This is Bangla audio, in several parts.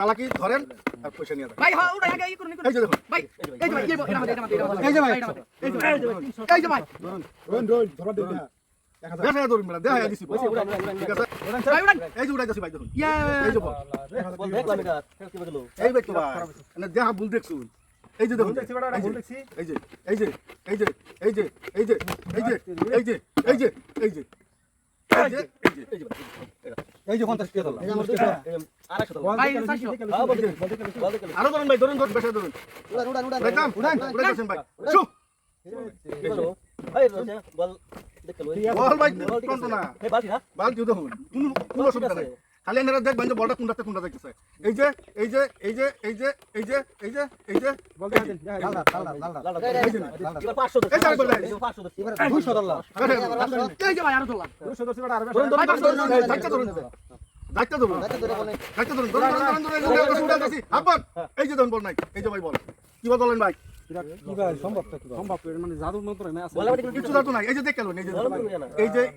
চালাকি ধরেন আর পয়সা নিয়ে ভাই হ্যাঁ ওটা আগে ই করুন এই যে দেখুন ভাই এই যে ভাই এই যে ভাই। এই যে ভাই। এই যে ভাই, এই যে ভাই দেখা ধরুন ম্যাডাম দেখা দিছি ঠিক আছে ভাই উড়ান এই যে উড়াই যাচ্ছি ভাই দেখুন ইয়া এই যে বল এই ব্যক্তি ভাই মানে দেখা ভুল দেখছুন এই যে দেখুন এই যে এই যে এই যে এই যে এই যে এই যে এই যে এই যে এই যে এই যে এই যে এই যে 50 টাকা ধরলাম 50 টাকা 100 টাকা ভাই 400 হ্যাঁ বলতে বলতে আরও ধরুন ভাই ধরুন ধরুন বেশি ধরুন উড়ান উড়ান উড়ান একদম উড়ান উড়ান দেন ভাই শু ভাই বল দেখ বল ভাই কোন না এই বালতি না বালতি তো হল তুমি কোন শব্দ নাই খালি এনারা দেখবেন যে বলটা কোনটাতে কোনটা দেখতেছে এই যে এই যে এই যে এই যে এই যে এই যে এই যে বলতে এই যে বল নাই এই যে ভাই বল কি বলেন ভাই এই যে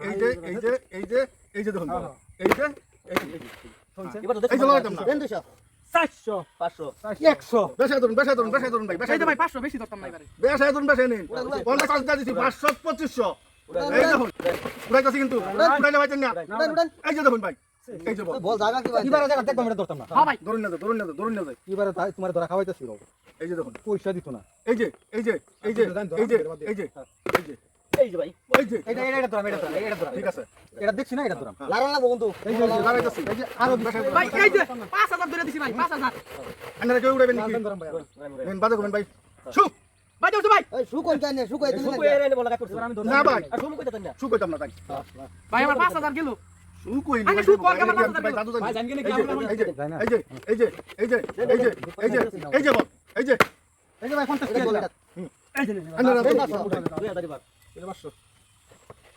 এই যে এই যে এই যে এই যে এই যে এই যে হ্যাঁ, পঁচিশশো। কিন্তু। এই যে দেখুন ভাই। বল। জায়গা কি ভাই? এবারে জায়গা দেখবাম এটা ভাই। ধরুন না ধরুন না ধরুন না এবারে ধরা খাওয়াইতেছি এই যে দেখুন। পয়সা দিত না। এই যে এই যে এই যে এই যে এই যে এই যে। এই যে ভাই এটা এটা এটা ধরাম এটা ধরাম এটা ধরাম ঠিক আছে এটা দেখছি না এটা ধরাম এই যে দাঁড়াইতেছি এই যে আরও ভাই এই যে পাঁচ হাজার ধরে দিছি ভাই পাঁচ হাজার আপনারা কেউ উড়াবেন নাকি ধরাম ভাই নেন বাদে করবেন ভাই শু ভাই ধরছো ভাই না ভাই শু কইতাম না তাই ভাই আমার পাঁচ হাজার গেল শু কই আগে শু আমার মাথা ভাই দাদু ভাই, জান গেলে কি এই যে আমরা এই যে এই যে এই যে এই যে এই যে এই যে এই যে বল এই যে এই যে ভাই পঞ্চাশ দিলাম আপনারা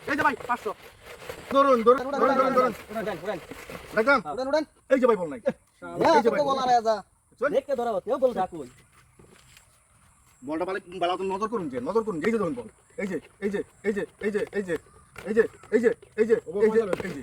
এই যে ভাই পাঁচশো ধরুন ধরুন ধরুন ধরুন ধরুন রাখলাম এই যে ভাই বল নাই এই যে ভাই বলটা বালে বালা তো নজর করুন যে নজর করুন এই যে দেখুন বল এই যে এই যে এই যে এই যে এই যে এই যে এই যে এই যে এই যে এই যে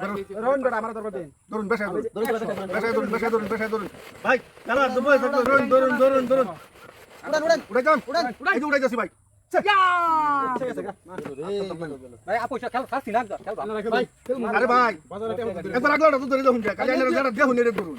ধরুন বেটা আমরা ধরবে ধরুন বেশে ধরুন বেশে ধরুন বেশে ধরুন বেশে ধরুন ভাই চালা দুবাই ধরুন ধরুন ধরুন ধরুন। উড়ান উড়ান উড়ে যান উড়ান উড়ান এই উড়ে যাচ্ছি ভাই। আরে ভাই একবার আগলা ধরে দেখুন কালি ধরুন